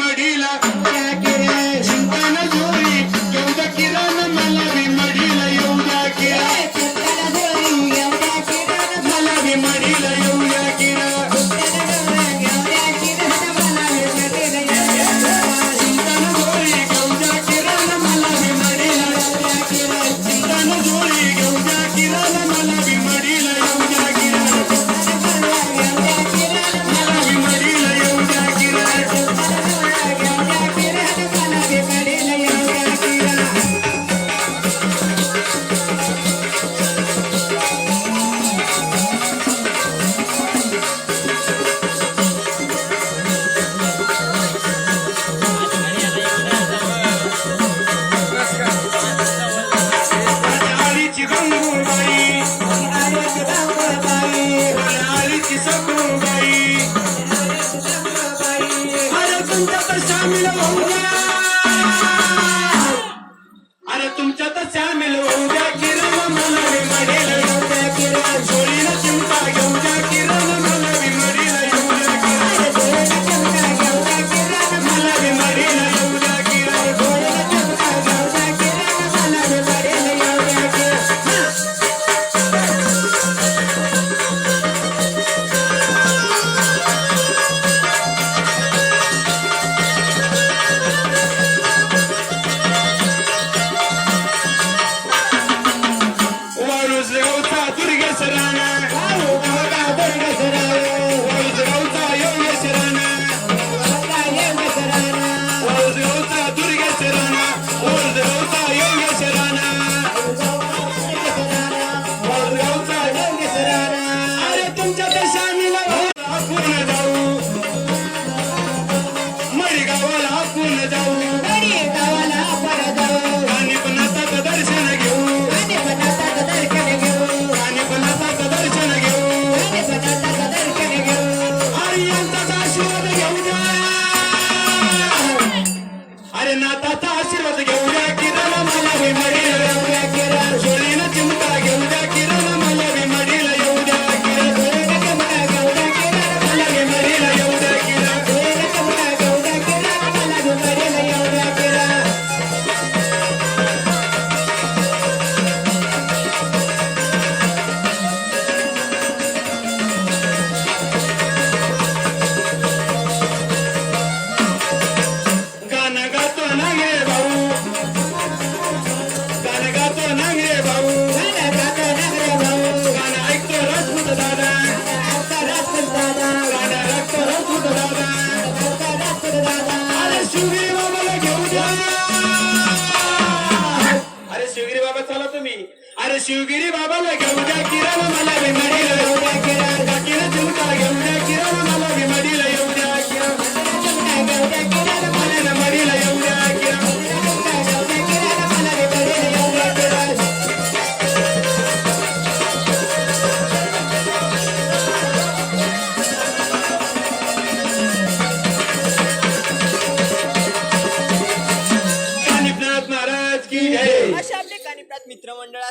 ಮಡಿಲ. ಯಾಕೆ अरे तुमच्या तर श्यामिल होऊ द्या किरण मला मडेल किरण अरे ना आशीर्वाद घेऊ. शिवगिरी बाबाला घेऊन अरे शिवगिरी बाबा चला तुम्ही. अरे शिवगिरी बाबाला घेऊन द्या किराणा मला intro mandó la